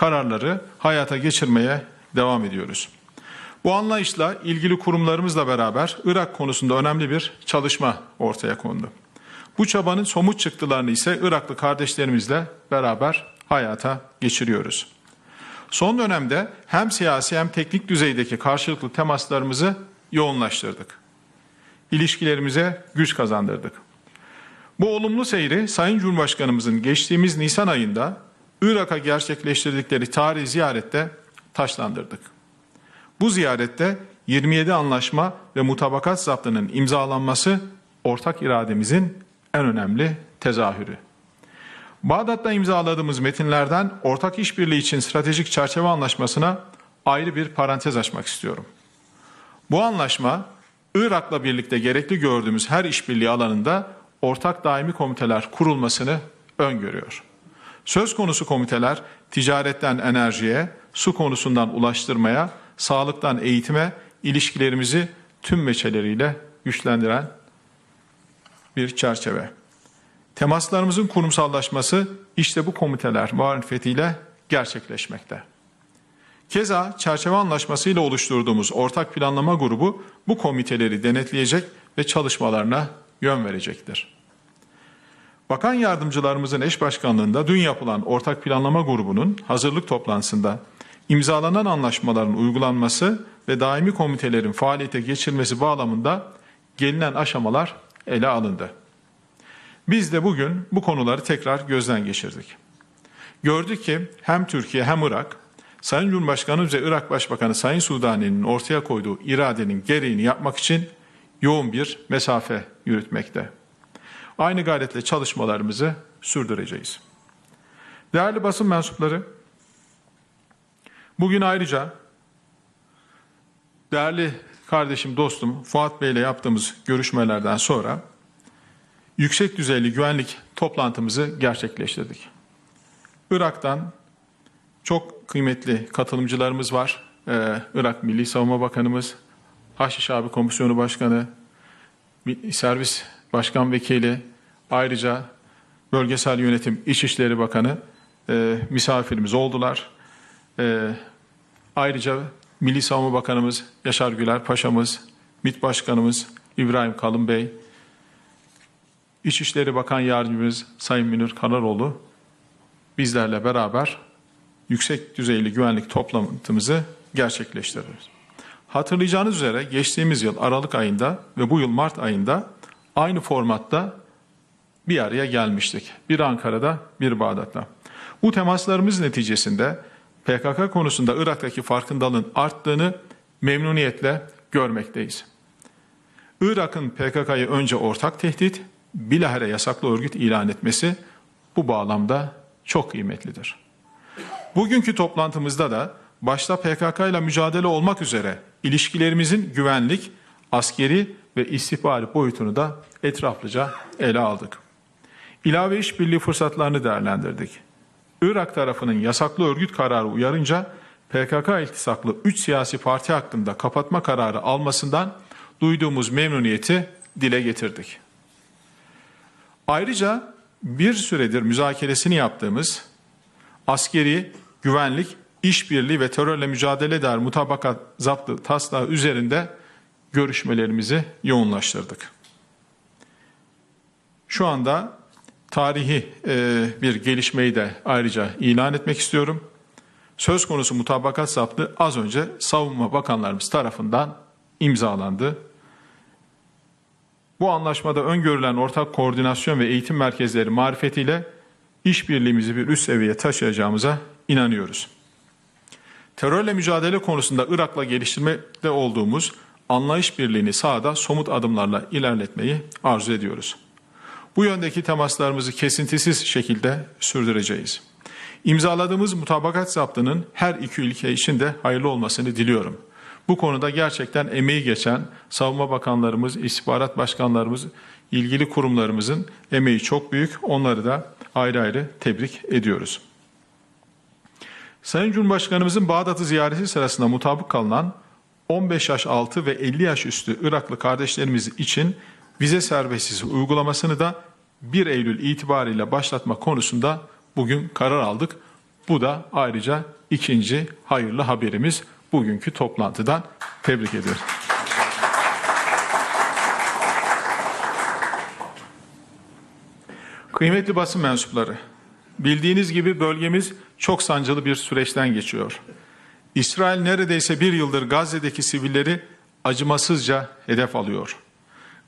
kararları hayata geçirmeye devam ediyoruz. Bu anlayışla ilgili kurumlarımızla beraber Irak konusunda önemli bir çalışma ortaya kondu. Bu çabanın somut çıktılarını ise Iraklı kardeşlerimizle beraber hayata geçiriyoruz. Son dönemde hem siyasi hem teknik düzeydeki karşılıklı temaslarımızı yoğunlaştırdık. İlişkilerimize güç kazandırdık. Bu olumlu seyri Sayın Cumhurbaşkanımızın geçtiğimiz Nisan ayında Irak'a gerçekleştirdikleri tarihi ziyarette taşlandırdık. Bu ziyarette 27 anlaşma ve mutabakat zaptının imzalanması ortak irademizin en önemli tezahürü. Bağdat'ta imzaladığımız metinlerden ortak işbirliği için stratejik çerçeve anlaşmasına ayrı bir parantez açmak istiyorum. Bu anlaşma Irak'la birlikte gerekli gördüğümüz her işbirliği alanında ortak daimi komiteler kurulmasını öngörüyor. Söz konusu komiteler ticaretten enerjiye, su konusundan ulaştırmaya, sağlıktan eğitime ilişkilerimizi tüm meçeleriyle güçlendiren bir çerçeve. Temaslarımızın kurumsallaşması işte bu komiteler marifetiyle gerçekleşmekte. Keza çerçeve anlaşmasıyla oluşturduğumuz ortak planlama grubu bu komiteleri denetleyecek ve çalışmalarına yön verecektir. Bakan yardımcılarımızın eş başkanlığında dün yapılan ortak planlama grubunun hazırlık toplantısında imzalanan anlaşmaların uygulanması ve daimi komitelerin faaliyete geçirilmesi bağlamında gelinen aşamalar ele alındı. Biz de bugün bu konuları tekrar gözden geçirdik. Gördük ki hem Türkiye hem Irak, Sayın Cumhurbaşkanımız ve Irak Başbakanı Sayın Sudani'nin ortaya koyduğu iradenin gereğini yapmak için yoğun bir mesafe yürütmekte. Aynı gayretle çalışmalarımızı sürdüreceğiz. Değerli basın mensupları, bugün ayrıca değerli kardeşim, dostum Fuat Bey ile yaptığımız görüşmelerden sonra yüksek düzeyli güvenlik toplantımızı gerçekleştirdik. Irak'tan çok kıymetli katılımcılarımız var. Ee, Irak Milli Savunma Bakanımız, Haşiş Abi Komisyonu Başkanı, Servis Başkan Vekili, ayrıca Bölgesel Yönetim İçişleri Bakanı e, misafirimiz oldular. E, ayrıca Milli Savunma Bakanımız Yaşar Güler Paşa'mız, MİT Başkanımız İbrahim Kalın Bey, İçişleri Bakan Yardımcımız Sayın Münir Kanaroğlu bizlerle beraber yüksek düzeyli güvenlik toplantımızı gerçekleştiriyoruz. Hatırlayacağınız üzere geçtiğimiz yıl Aralık ayında ve bu yıl Mart ayında aynı formatta bir araya gelmiştik. Bir Ankara'da, bir Bağdat'ta. Bu temaslarımız neticesinde PKK konusunda Irak'taki farkındalığın arttığını memnuniyetle görmekteyiz. Irak'ın PKK'yı önce ortak tehdit, bilahare yasaklı örgüt ilan etmesi bu bağlamda çok kıymetlidir. Bugünkü toplantımızda da başta PKK ile mücadele olmak üzere ilişkilerimizin güvenlik, askeri ve istihbari boyutunu da etraflıca ele aldık. İlave işbirliği fırsatlarını değerlendirdik. Irak tarafının yasaklı örgüt kararı uyarınca PKK iltisaklı 3 siyasi parti hakkında kapatma kararı almasından duyduğumuz memnuniyeti dile getirdik. Ayrıca bir süredir müzakeresini yaptığımız askeri, güvenlik, işbirliği ve terörle mücadele der mutabakat zaptı taslağı üzerinde görüşmelerimizi yoğunlaştırdık. Şu anda tarihi e, bir gelişmeyi de ayrıca ilan etmek istiyorum. Söz konusu mutabakat zaptı az önce savunma bakanlarımız tarafından imzalandı. Bu anlaşmada öngörülen ortak koordinasyon ve eğitim merkezleri marifetiyle işbirliğimizi bir üst seviyeye taşıyacağımıza inanıyoruz. Terörle mücadele konusunda Irak'la geliştirmekte olduğumuz anlayış birliğini sahada somut adımlarla ilerletmeyi arzu ediyoruz. Bu yöndeki temaslarımızı kesintisiz şekilde sürdüreceğiz. İmzaladığımız mutabakat zaptının her iki ülke için de hayırlı olmasını diliyorum. Bu konuda gerçekten emeği geçen savunma bakanlarımız, istihbarat başkanlarımız, ilgili kurumlarımızın emeği çok büyük. Onları da ayrı ayrı tebrik ediyoruz. Sayın Cumhurbaşkanımızın Bağdat'ı ziyareti sırasında mutabık kalınan 15 yaş altı ve 50 yaş üstü Iraklı kardeşlerimiz için vize serbestisi uygulamasını da 1 Eylül itibariyle başlatma konusunda bugün karar aldık. Bu da ayrıca ikinci hayırlı haberimiz bugünkü toplantıdan. Tebrik ediyorum. Kıymetli basın mensupları, bildiğiniz gibi bölgemiz çok sancılı bir süreçten geçiyor. İsrail neredeyse bir yıldır Gazze'deki sivilleri acımasızca hedef alıyor.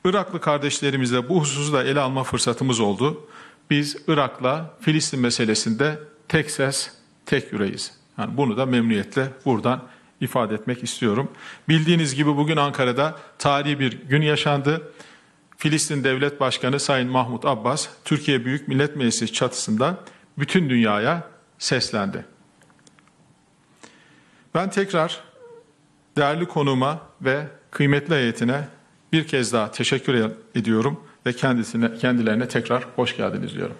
Iraklı kardeşlerimizle bu hususu da ele alma fırsatımız oldu. Biz Irak'la Filistin meselesinde tek ses, tek yüreğiz. Yani bunu da memnuniyetle buradan ifade etmek istiyorum. Bildiğiniz gibi bugün Ankara'da tarihi bir gün yaşandı. Filistin Devlet Başkanı Sayın Mahmut Abbas, Türkiye Büyük Millet Meclisi çatısında bütün dünyaya seslendi. Ben tekrar değerli konuma ve kıymetli heyetine bir kez daha teşekkür ediyorum ve kendisine kendilerine tekrar hoş geldiniz diyorum.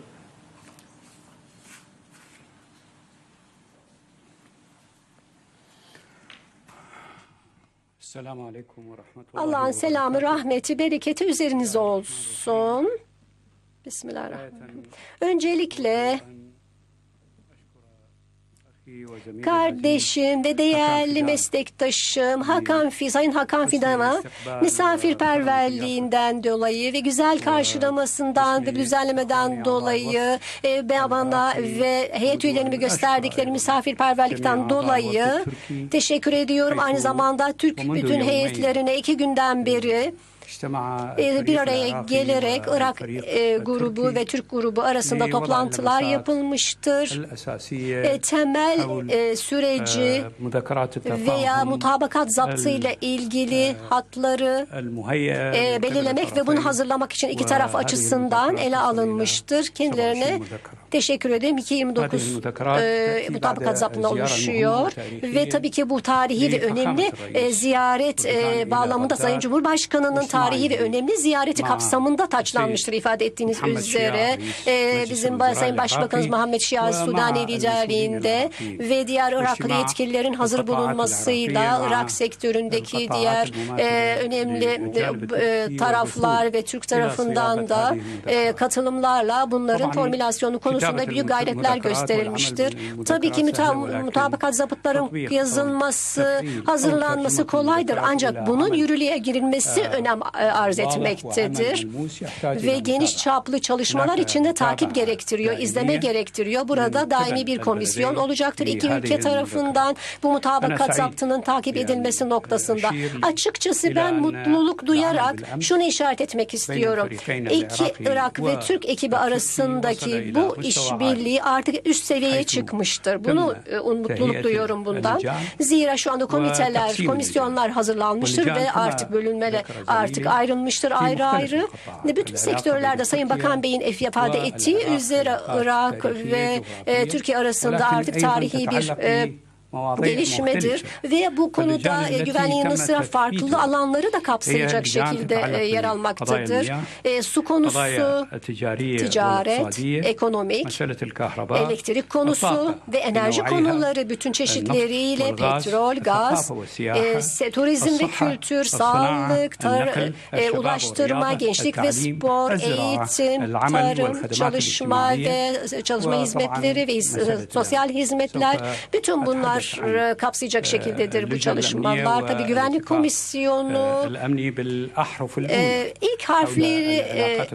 Allah'ın selamı, rahmeti, bereketi üzerinize olsun. Bismillahirrahmanirrahim. Öncelikle kardeşim ve değerli meslektaşım Hakan Fi, Sayın Hakan Fidan'a misafirperverliğinden dolayı ve güzel karşılamasından ve düzenlemeden dolayı e, bana ve heyet üyelerimi gösterdikleri misafirperverlikten dolayı teşekkür ediyorum. Aynı zamanda Türk bütün heyetlerine iki günden beri bir araya gelerek Irak e, grubu ve Türk grubu arasında toplantılar yapılmıştır. E, temel e, süreci veya mutabakat zaptı ile ilgili hatları belirlemek ve bunu hazırlamak için iki taraf açısından ele alınmıştır. Kendilerine teşekkür ederim. 229 e, mutabakat zaptına oluşuyor ve tabii ki bu tarihi ve önemli e, ziyaret e, bağlamında Sayın Cumhurbaşkanı'nın tarihi ve önemli ziyareti kapsamında taçlanmıştır ifade ettiğiniz üzere. E, bizim Sayın Başbakanımız Muhammed Şia Sudani liderliğinde ve diğer Iraklı yetkililerin hazır bulunmasıyla Irak sektöründeki diğer e, önemli e, taraflar ve Türk tarafından da e, katılımlarla bunların formülasyonu konusunda büyük gayretler gösterilmiştir. Tabii ki mutabakat zapıtların yazılması, hazırlanması kolaydır ancak bunun yürürlüğe girilmesi önem e, arz etmektedir. Ve geniş çaplı çalışmalar içinde takip gerektiriyor, izleme gerektiriyor. Burada daimi bir komisyon olacaktır. İki ülke tarafından bu mutabakat zaptının takip edilmesi noktasında. Açıkçası ben mutluluk duyarak şunu işaret etmek istiyorum. İki Irak ve Türk ekibi arasındaki bu işbirliği artık üst seviyeye çıkmıştır. Bunu e, mutluluk duyuyorum bundan. Zira şu anda komiteler, komisyonlar hazırlanmıştır ve artık bölünmeler artık ayrılmıştır ayrı ayrı. Bütün sektörlerde Sayın Bakan Bey'in ifade ettiği üzere Irak ve e, Türkiye arasında artık tarihi bir e, gelişmedir ve bu konuda e, güvenliğin yanı sıra farklı alanları da kapsayacak şekilde e, yer almaktadır. E, su konusu, ticaret, ekonomik, elektrik konusu ve enerji konuları bütün çeşitleriyle petrol, gaz, e, turizm ve kültür, sağlık, tar- e, ulaştırma, gençlik ve spor, eğitim, tarım, çalışma ve çalışma hizmetleri ve sosyal hizmetler bütün bunlar e, kapsayacak şekildedir bu çalışmalar. Tabii güvenlik komisyonu. E, ilk harfleri e,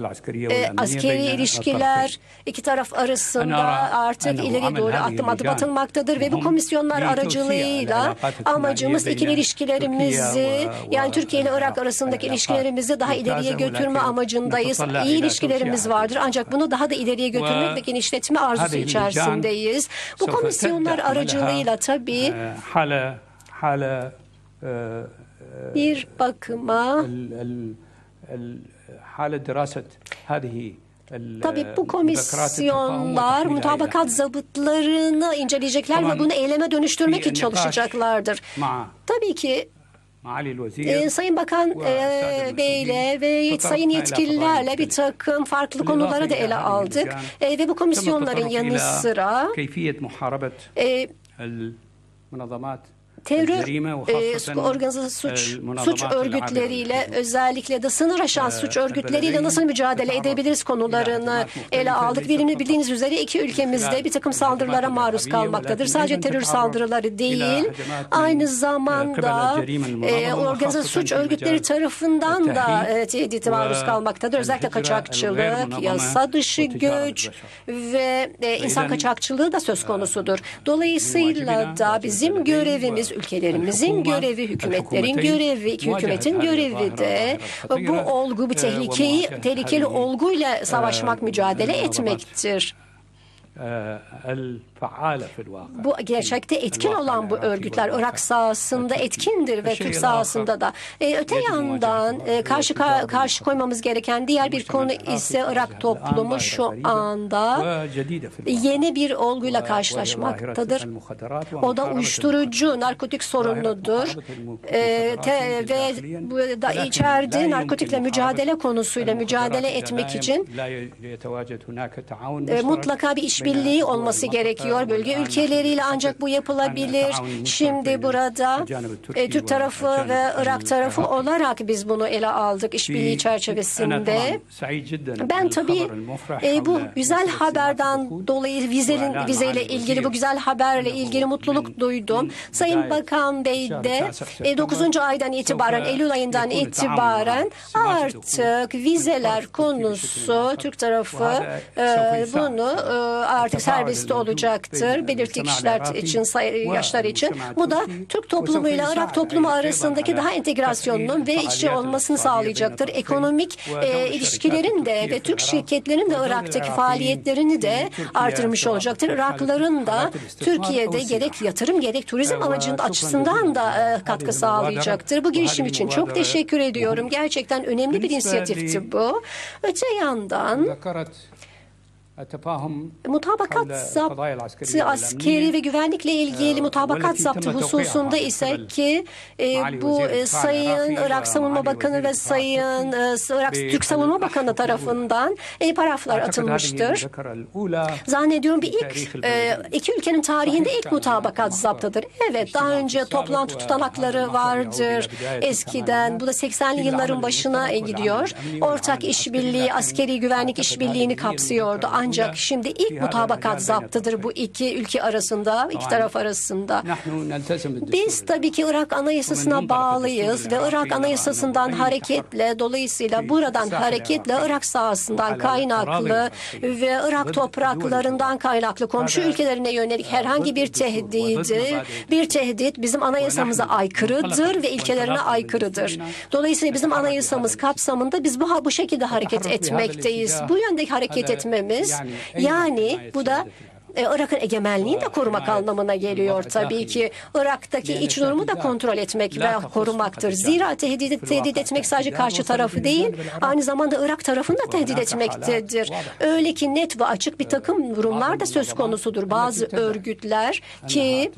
e, askeri ilişkiler iki taraf arasında artık ileri doğru adım adım atılmaktadır ve bu komisyonlar aracılığıyla amacımız ikili ilişkilerimizi yani Türkiye ile Irak arasındaki ilişkilerimizi daha ileriye götürme amacındayız. İyi ilişkilerimiz vardır. Ancak bunu daha da ileriye götürmek ve genişletme arzusu içerisindeyiz. Bu komisyonlar aracılığıyla tabii aslında bir hale hale bir bakıma hale diraset hadihi Tabii bu komisyonlar mutabakat zabıtlarını inceleyecekler ve bunu eyleme dönüştürmek için çalışacaklardır. Tabii ki e, Sayın Bakan e, Bey'le ve Sayın yetkililerle bir takım farklı konuları da ele aldık. e, ve bu komisyonların yanı sıra e, منظمات terör e, organize suç suç örgütleriyle özellikle de sınır aşan suç örgütleriyle nasıl mücadele edebiliriz konularını ele aldık. Birini bildiğiniz üzere iki ülkemizde bir takım saldırılara maruz kalmaktadır. Sadece terör saldırıları değil, aynı zamanda e, organize suç örgütleri tarafından da e, tehdit maruz kalmaktadır. Özellikle kaçakçılık, yasa dışı güç ve e, insan kaçakçılığı da söz konusudur. Dolayısıyla da bizim görevimiz ülkelerimizin görevi, hükümetlerin görevi, iki hükümetin görevi de bu olgu, bu tehlikeyi, tehlikeli olguyla savaşmak, mücadele etmektir. Bu gerçekte etkin olan bu örgütler Irak sahasında etkindir ve Türk sahasında da. Ee, öte yandan e, karşı karşı koymamız gereken diğer bir konu ise Irak toplumu şu anda yeni bir olguyla karşılaşmaktadır. O da uyuşturucu, narkotik sorunudur. Ee, te, ve bu da içeride narkotikle mücadele konusuyla mücadele etmek için e, mutlaka bir iş işbirliği olması gerekiyor. Bölge ülkeleriyle ancak bu yapılabilir. Şimdi burada e, Türk tarafı ve Irak tarafı olarak biz bunu ele aldık işbirliği çerçevesinde. Ben tabii e, bu güzel haberden dolayı vizenin, vizeyle ilgili bu güzel haberle ilgili mutluluk duydum. Sayın Bakan Bey de e, 9. aydan itibaren Eylül ayından itibaren artık vizeler konusu Türk tarafı e, bunu e, artık serbest olacaktır. Belirtli kişiler için, yaşlar için. Bu da Türk toplumuyla Arap toplumu arasındaki daha entegrasyonunun ve içi olmasını sağlayacaktır. Ekonomik e, ilişkilerin de ve Türk şirketlerin de Irak'taki faaliyetlerini de artırmış olacaktır. Irakların da Türkiye'de gerek yatırım gerek turizm amacının açısından da e, katkı sağlayacaktır. Bu girişim için çok teşekkür ediyorum. Gerçekten önemli bir inisiyatifti bu. Öte yandan Mutabakat zaptı askeri ve güvenlikle ilgili mutabakat zaptı hususunda ise ki e, bu e, Sayın Irak Savunma Bakanı ve Sayın e, Irak Türk Savunma Bakanı tarafından e, paraflar atılmıştır. Zannediyorum bir ilk e, iki ülkenin tarihinde ilk mutabakat zaptıdır. Evet daha önce toplantı tutanakları vardır eskiden. Bu da 80'li yılların başına e, gidiyor. Ortak işbirliği, askeri güvenlik işbirliğini kapsıyordu. Ancak şimdi ilk mutabakat zaptıdır bu iki ülke arasında, iki taraf arasında. Biz tabii ki Irak Anayasası'na bağlıyız ve Irak Anayasası'ndan hareketle dolayısıyla buradan hareketle Irak sahasından kaynaklı ve Irak topraklarından kaynaklı komşu ülkelerine yönelik herhangi bir tehdidi, bir tehdit bizim anayasamıza aykırıdır ve ilkelerine aykırıdır. Dolayısıyla bizim anayasamız kapsamında biz bu bu şekilde hareket etmekteyiz. Bu yönde hareket etmemiz yani bu da e, Irak'ın egemenliğini de korumak anlamına geliyor tabii ki. Irak'taki iç durumu da kontrol etmek ve korumaktır. Zira tehdit, tehdit etmek sadece karşı tarafı değil, aynı zamanda Irak tarafını da tehdit etmektedir. Öyle ki net ve açık bir takım durumlar da söz konusudur. Bazı örgütler ki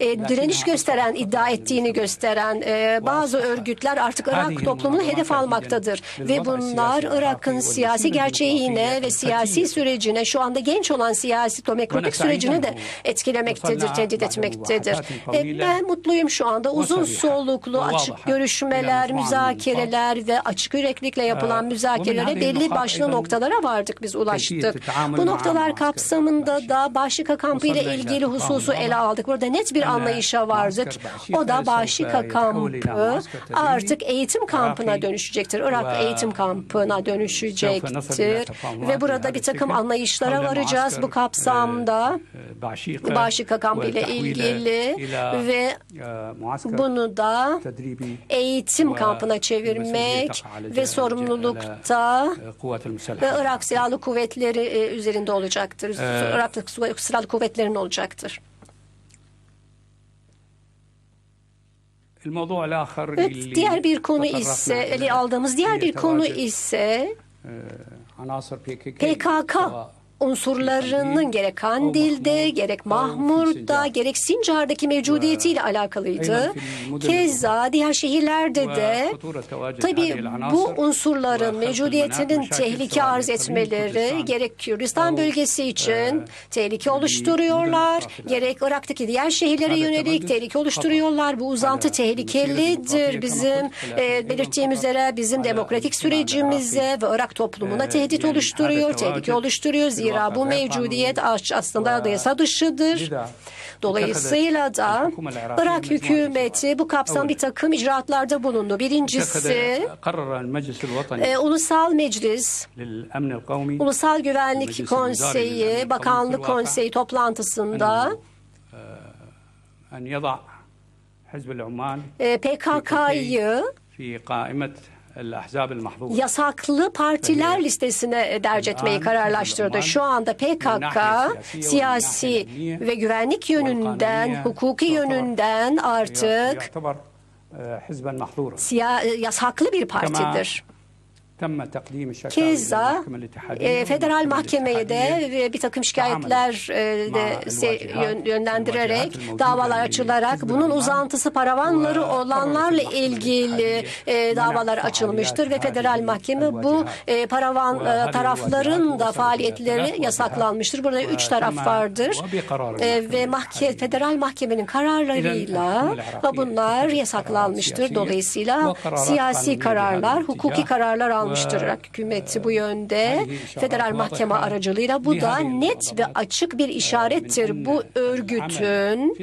e, direniş gösteren, iddia ettiğini gösteren e, bazı örgütler artık Irak toplumunu hedef almaktadır. Ve bunlar Irak'ın siyasi gerçeğine ve siyasi sürecine, şu anda genç olan siyasi demokratik sürecini de etkilemektedir, tehdit etmektedir. E, ben mutluyum şu anda. Uzun soluklu, açık görüşmeler, müzakereler ve açık yüreklilikle yapılan müzakerelere belli başlı noktalara vardık, biz ulaştık. Bu noktalar kapsamında da Başika kampı ile ilgili hususu ele aldık. Burada net bir anlayışa vardık. O da Başika kampı artık eğitim kampına dönüşecektir. Irak eğitim kampına dönüşecektir. Ve burada bir takım anlayışlara varacağız bu kapsamda. Başika kampı ile ilgili ve bunu da eğitim kampına çevirmek ve sorumlulukta ve Irak Silahlı Kuvvetleri e, üzerinde olacaktır. Irak Silahlı Kuvvetleri'nin olacaktır. Evet, diğer bir konu ise ele aldığımız diğer bir konu ise PKK unsurlarının gerek Kandil'de, gerek Mahmur'da, gerek Sincar'daki mevcudiyetiyle alakalıydı. Keza diğer şehirlerde de tabii bu unsurların mevcudiyetinin tehlike arz etmeleri gerek Kürdistan bölgesi için tehlike oluşturuyorlar, gerek Irak'taki diğer şehirlere yönelik tehlike oluşturuyorlar. Bu uzantı tehlikelidir. Bizim e, belirttiğim üzere bizim demokratik sürecimize ve Irak toplumuna tehdit oluşturuyor, tehlike oluşturuyor. Zira Zira bu mevcudiyet aslında yasa dışıdır. Dolayısıyla da Irak hükümeti bu kapsam bir takım icraatlarda bulundu. Birincisi e, Ulusal Meclis Ulusal Güvenlik Konseyi Bakanlık Konseyi toplantısında e, PKK'yı yasaklı partiler listesine e, derc etmeyi kararlaştırdı. Şu anda PKK siyasi ve güvenlik yönünden, hukuki yönünden artık siya, e, yasaklı bir partidir. Keza e, federal mahkemeye de bir takım şikayetler e, de yönlendirerek davalar açılarak bunun uzantısı paravanları olanlarla ilgili e, davalar açılmıştır ve federal mahkeme bu e, paravan e, tarafların da faaliyetleri yasaklanmıştır. Burada üç taraf vardır. e, ve mahke federal mahkemenin kararlarıyla bunlar yasaklanmıştır. Dolayısıyla siyasi kararlar, hukuki kararlar almıştır almıştır hükümeti bu yönde federal mahkeme aracılığıyla. Bu da net ve açık bir işarettir. Bu örgütün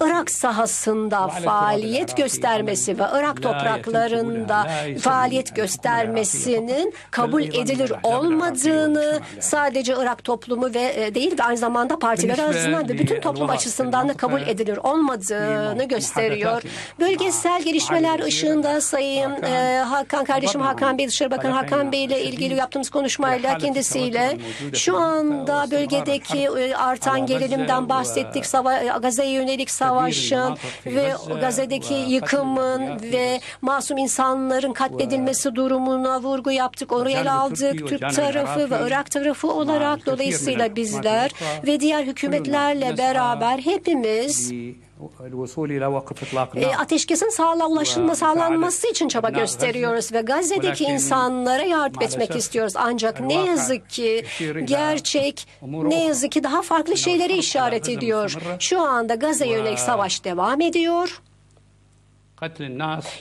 Irak sahasında faaliyet göstermesi ve Irak topraklarında faaliyet göstermesinin kabul edilir olmadığını sadece Irak toplumu ve e, değil ve aynı zamanda partiler arasından ve bütün toplum açısından da kabul edilir olmadığını gösteriyor. Bölgesel gelişmeler ışığında Sayın e, Hakan kardeşim Hakan Bey dışarı Bakanı Hakan Bey ile ilgili yaptığımız konuşmayla kendisiyle şu anda bölgedeki e, artan gerilimden bahsettik. Sava Gazze'ye yönelik savaşın ve Gazze'deki yıkımın ve masum insanların katledilmesi durumuna vurgu yaptık. Oraya ele aldık. Türk tarafı ve Irak tarafı olarak dolayısıyla bizler ve diğer hükümetlerle beraber hepimiz الوصول إلى وقف إطلاق e, النار ateşkesin sağla ulaşılma sağlanması için çaba gösteriyoruz ve Gazze'deki insanlara yardım etmek istiyoruz. Ancak ne yazık ki gerçek ne yazık ki daha farklı şeyleri işaret ediyor. Şu anda Gazze'ye yönelik savaş devam ediyor.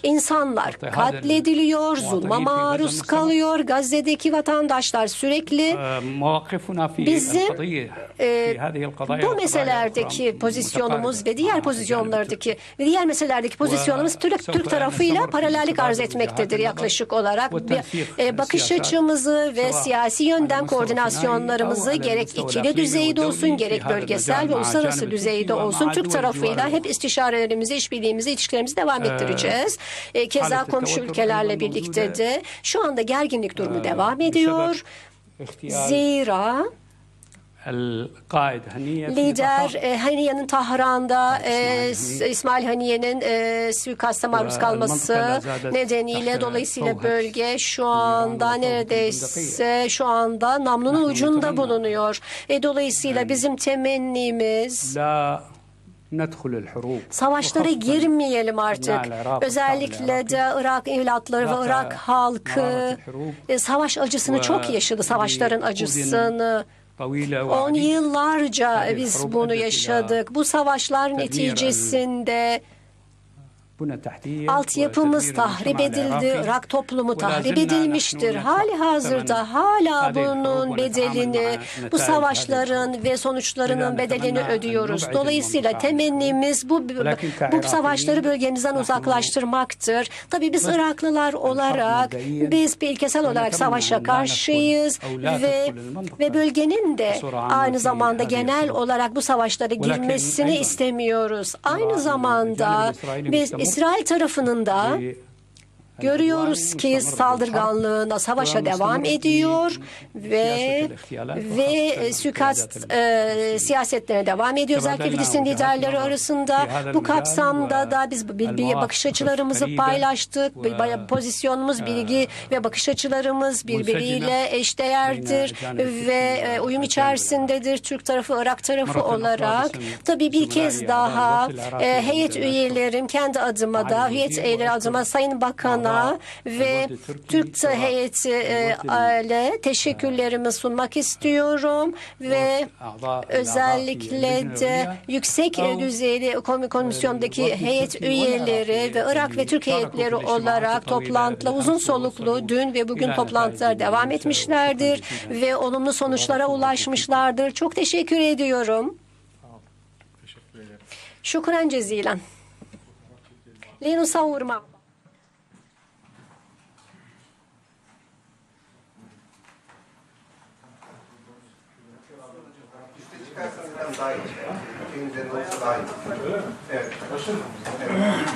İnsanlar katlediliyor, zulma maruz kalıyor. Gazze'deki vatandaşlar sürekli bizim e, bu meselelerdeki pozisyonumuz ve diğer pozisyonlardaki ve diğer meselelerdeki pozisyonumuz Türk, Türk tarafıyla paralellik arz etmektedir yaklaşık olarak. E, bakış açımızı ve siyasi yönden koordinasyonlarımızı gerek ikili düzeyde olsun, gerek bölgesel ve uluslararası düzeyde olsun Türk tarafıyla hep istişarelerimizi, işbirliğimizi, ilişkilerimizi devam ettireceğiz ettireceğiz. E, keza komşu ülkelerle birlikte de şu anda gerginlik durumu devam ediyor. Zira Lider e, Haniye'nin Tahran'da e, İsmail Haniye'nin e, suikasta maruz kalması nedeniyle dolayısıyla bölge şu anda neredeyse şu anda namlunun ucunda bulunuyor. E, dolayısıyla bizim temennimiz Savaşlara girmeyelim artık. Özellikle de Irak evlatları ve Irak halkı e, savaş acısını çok yaşadı, savaşların acısını. On yıllarca biz bunu yaşadık. Bu savaşlar neticesinde Altyapımız tahrip edildi, rak toplumu tahrip edilmiştir. Hali hazırda hala bunun bedelini, bu savaşların ve sonuçlarının bedelini ödüyoruz. Dolayısıyla temennimiz bu, bu savaşları bölgemizden uzaklaştırmaktır. Tabii biz Iraklılar olarak, biz bir ilkesel olarak savaşa karşıyız ve ve bölgenin de aynı zamanda genel olarak bu savaşlara girmesini istemiyoruz. Aynı zamanda biz İsrail tarafının da Görüyoruz ki saldırganlığına, savaşa devam ediyor ve ve suikast e, siyasetlerine devam ediyor. Özellikle Filistin liderleri arasında bu kapsamda da biz bir, bakış açılarımızı paylaştık. Bir bayağı pozisyonumuz, bilgi ve bakış açılarımız birbiriyle eşdeğerdir ve e, uyum içerisindedir Türk tarafı, Irak tarafı olarak. Tabii bir kez daha e, heyet üyelerim kendi adıma da heyet üyeleri adıma Sayın Başkan'a ve Türkçe heyeti e, ile teşekkürlerimi sunmak istiyorum ve özellikle de yüksek düzeyli komisyondaki heyet üyeleri ve Irak ve Türk heyetleri olarak toplantıla uzun soluklu dün ve bugün toplantılar devam etmişlerdir ve olumlu sonuçlara ulaşmışlardır. Çok teşekkür ediyorum. Şükran cezilen. Leynu savurma. Çıkarsanız hem daha iyi. Şeyin üzerinde olsa daha iyi. Evet. Evet, çekiyoruz efendim.